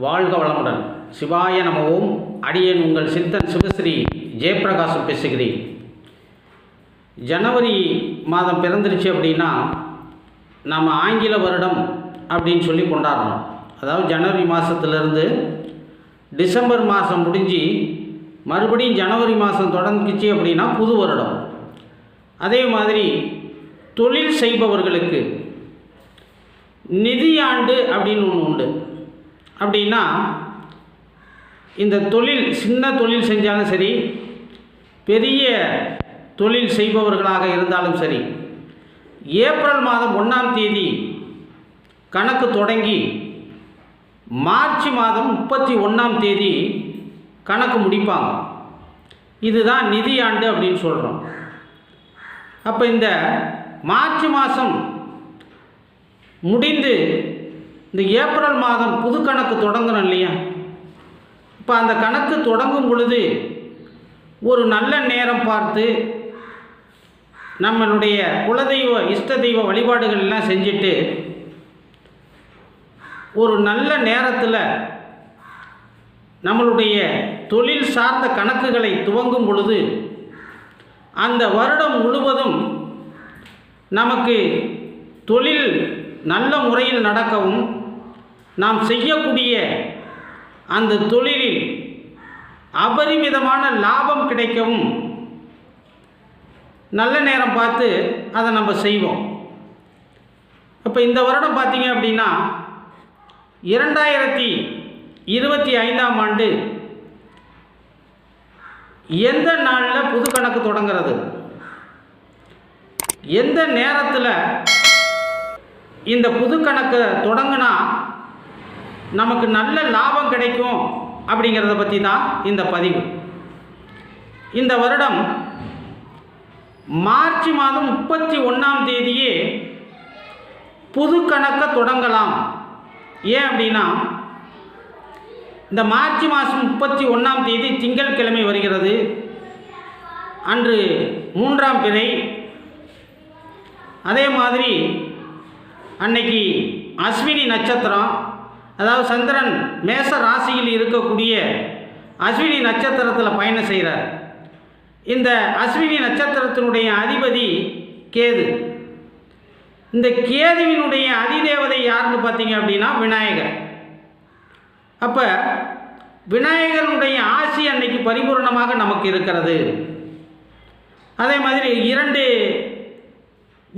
வாழ்க வளமுடன். சிவாய நமவும். அடியேன் உங்கள் சித்தன் சிவஸ்ரீ ஜெயபிரகாசம் பேசுகிறேன். ஜனவரி மாதம் பிறந்துருச்சு அப்படின்னா நம்ம ஆங்கில வருடம் அப்படின்னு சொல்லி கொண்டாடுறோம் அதாவது ஜனவரி மாதத்துலேருந்து டிசம்பர் மாதம் முடிஞ்சு மறுபடியும் ஜனவரி மாதம் தொடங்கிச்சு அப்படின்னா புது வருடம். அதே மாதிரி தொழில் செய்பவர்களுக்கு நிதியாண்டு அப்படின்னு ஒன்று உண்டு. அப்படின்னா இந்த தொழில் சின்ன தொழில் செஞ்சாலும் சரி பெரிய தொழில் செய்பவர்களாக இருந்தாலும் சரி ஏப்ரல் மாதம் ஒன்றாம் தேதி கணக்கு தொடங்கி மார்ச் மாதம் முப்பத்தி ஒன்றாம் தேதி கணக்கு முடிப்பாங்க. இதுதான் நிதியாண்டு அப்படின்னு சொல்கிறோம் அப்போ இந்த மார்ச் மாதம் முடிந்து இந்த ஏப்ரல் மாதம் புது கணக்கு தொடங்கணும் இல்லையா? இப்போ அந்த கணக்கு தொடங்கும் பொழுது ஒரு நல்ல நேரம் பார்த்து நம்மளுடைய குலதெய்வ இஷ்ட தெய்வ வழிபாடுகள் எல்லாம் செஞ்சுட்டு ஒரு நல்ல நேரத்தில் நம்மளுடைய தொழில் சார்ந்த கணக்குகளை துவங்கும் பொழுது அந்த வருடம் முழுவதும் நமக்கு தொழில் நல்ல முறையில் நடக்கவும் நாம் செய்யக்கூடிய அந்த தொழிலில் அபரிமிதமான லாபம் கிடைக்கவும் நல்ல நேரம் பார்த்து அதை நம்ம செய்வோம். அப்போ இந்த வருடம் பார்த்தீங்க அப்படின்னா இரண்டாயிரத்தி இருபத்தி ஐந்தாம் ஆண்டு எந்த நாளில் புது கணக்கு தொடங்கிறது? எந்த நேரத்தில் இந்த புது கணக்கை தொடங்கினா நமக்கு நல்ல லாபம் கிடைக்கும் அப்படிங்கிறத பற்றி தான் இந்த பதிவு. இந்த வருடம் மார்ச் மாதம் முப்பத்தி ஒன்றாம் தேதியே புது கணக்கை தொடங்கலாம். ஏன் அப்படின்னா இந்த மார்ச் மாதம் முப்பத்தி ஒன்றாம் தேதி திங்கட்கிழமை வருகிறது. அன்று மூன்றாம் பிறை. அதே மாதிரி அன்னைக்கு அஸ்வினி நட்சத்திரம். அதாவது சந்திரன் மேச ராசியில் இருக்கக்கூடிய அஸ்வினி நட்சத்திரத்தில் பயணம் செய்கிறார் இந்த அஸ்வினி நட்சத்திரத்தினுடைய அதிபதி கேது. இந்த கேதுவினுடைய அதிதேவதை யாருன்னு பார்த்தீங்க அப்படின்னா விநாயகர். அப்போ விநாயகருடைய ஆசி அன்னைக்கு பரிபூர்ணமாக நமக்கு இருக்கிறது. அதே மாதிரி இரண்டு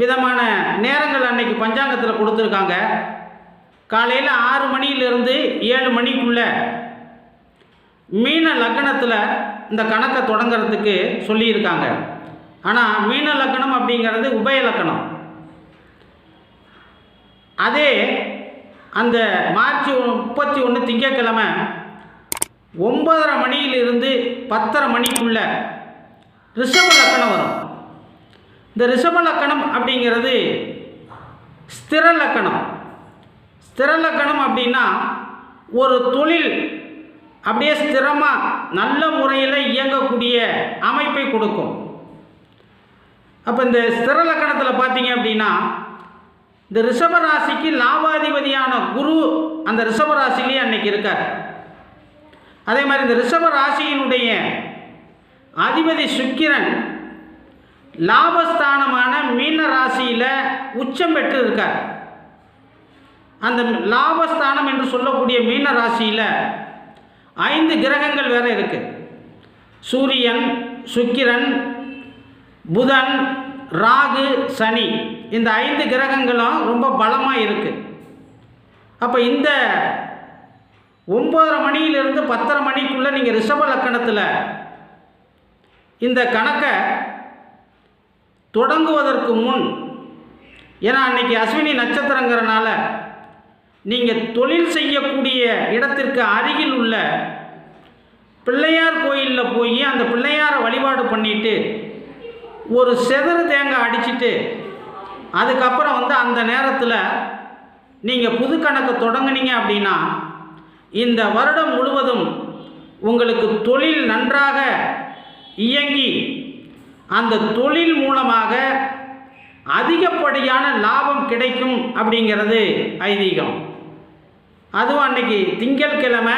விதமான நேரங்கள் அன்னைக்கு பஞ்சாங்கத்தில் கொடுத்துருக்காங்க. காலையில் ஆறு மணியிலிருந்து ஏழு மணிக்குள்ள மீன லக்னத்தில் இந்த கணக்கை தொடங்கிறதுக்கு சொல்லியிருக்காங்க. ஆனால் மீன லக்கணம் அப்படிங்கிறது உபய லக்கணம். அதே அந்த மார்ச் முப்பத்தி ஒன்று திங்கக்கிழமை ஒன்பதரை மணியிலிருந்து பத்தரை மணிக்குள்ள ரிஷப லக்கணம் வரும். இந்த ரிஷப லக்கணம் அப்படிங்கிறது ஸ்திர லக்கணம். ஸ்திரலக்கணம் அப்படின்னா ஒரு தொழில் அப்படியே ஸ்திரமாக நல்ல முறையில் இயங்கக்கூடிய அமைப்பை கொடுக்கும். அப்போ இந்த ஸ்திர லக்கணத்தில் பார்த்தீங்க அப்படின்னா இந்த ரிஷபராசிக்கு லாபாதிபதியான குரு அந்த ரிஷபராசிலேயே அன்னைக்கு இருக்கார். அதே மாதிரி இந்த ரிஷப ராசியினுடைய அதிபதி சுக்கிரன் லாபஸ்தானமான மீன ராசியில் உச்சம் பெற்று இருக்கார் அந்த லாபஸ்தானம் என்று சொல்லக்கூடிய மீன ராசியில் ஐந்து கிரகங்கள் வேறு இருக்குது சூரியன் சுக்கிரன் புதன் ராகு சனி. இந்த ஐந்து கிரகங்களும் ரொம்ப பலமாக இருக்குது அப்போ இந்த ஒம்பதரை மணியிலிருந்து பத்தரை மணிக்குள்ளே நீங்கள் ரிஷப லக்கணத்தில் இந்த கணக்கை தொடங்குவதற்கு முன் ஏன்னா அன்றைக்கி அஸ்வினி நட்சத்திரங்கிறனால நீங்கள் தொழில் செய்யக்கூடிய இடத்திற்கு அருகில் உள்ள பிள்ளையார் கோயிலில் போய் அந்த பிள்ளையாரை வழிபாடு பண்ணிட்டு ஒரு செதறு தேங்காய் அடிச்சுட்டு அதுக்கப்புறம் வந்து அந்த நேரத்தில் நீங்கள் புது கணக்கு தொடங்குனீங்க அப்படின்னா இந்த வருடம் முழுவதும் உங்களுக்கு தொழில் நன்றாக இயங்கி அந்த தொழில் மூலமாக அதிகப்படியான லாபம் கிடைக்கும் அப்படிங்கிறது ஐதீகம். அதுவும் அன்னைக்கு திங்கட்கிழமை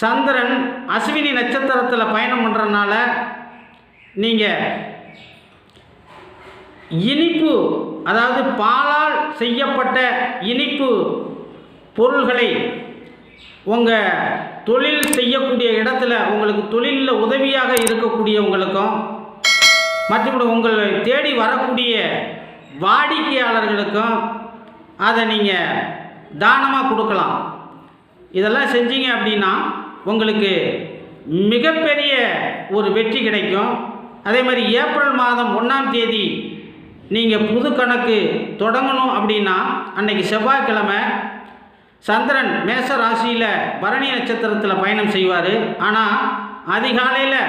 சந்திரன் அஸ்வினி நட்சத்திரத்தில் பயணம் பண்ணுறதுனால நீங்கள் இனிப்பு அதாவது பாலால் செய்யப்பட்ட இனிப்பு பொருள்களை உங்கள் தொழில் செய்யக்கூடிய இடத்துல உங்களுக்கு தொழிலில் உதவியாக இருக்கக்கூடியவங்களுக்கும் மற்றபடி உங்களை தேடி வரக்கூடிய வாடிக்கையாளர்களுக்கும் அதை நீங்கள் தானமாக கொடுக்கலாம். இதெல்லாம் செஞ்சீங்க அப்படின்னா உங்களுக்கு மிகப்பெரிய ஒரு வெற்றி கிடைக்கும். அதே மாதிரி ஏப்ரல் மாதம் ஒன்றாம் தேதி நீங்கள் புது கணக்கு தொடங்கணும் அப்படின்னா அன்னைக்கு செவ்வாய்க்கிழமை சந்திரன் மேச ராசியில் பரணி நட்சத்திரத்தில் பயணம் செய்வார். ஆனால் அதிகாலையில்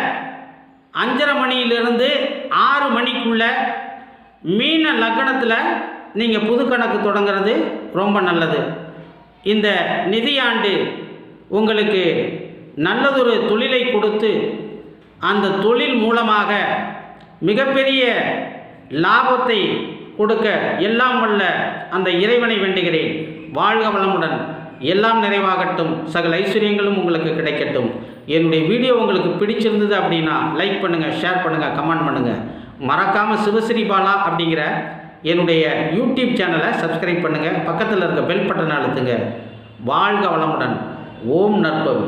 அஞ்சரை மணியிலிருந்து ஆறு மணிக்குள்ளே மீன லக்னத்தில் நீங்கள் புது கணக்கு தொடங்குறது ரொம்ப நல்லது. இந்த நிதியாண்டு உங்களுக்கு நல்லதொரு தொழிலை கொடுத்து அந்த தொழில் மூலமாக மிகப்பெரிய லாபத்தை கொடுக்க எல்லாம் வல்ல அந்த இறைவனை வேண்டுகிறேன். வாழ்க வளமுடன். எல்லாம் நிறைவாகட்டும். சகல ஐஸ்வர்யங்களும் உங்களுக்கு கிடைக்கட்டும். என்னுடைய வீடியோ உங்களுக்கு பிடிச்சிருந்தது அப்படின்னா லைக் பண்ணுங்கள் ஷேர் பண்ணுங்கள் கமெண்ட் பண்ணுங்கள் மறக்காமல் சிவஸ்ரீ பாலா அப்படிங்கிற என்னுடைய யூடியூப் சேனலை சப்ஸ்கிரைப் பண்ணுங்கள் பக்கத்தில் இருக்க பெல் பட்டனை அழுத்துங்க. வாழ்க வளமுடன். ஓம் நற்பவி.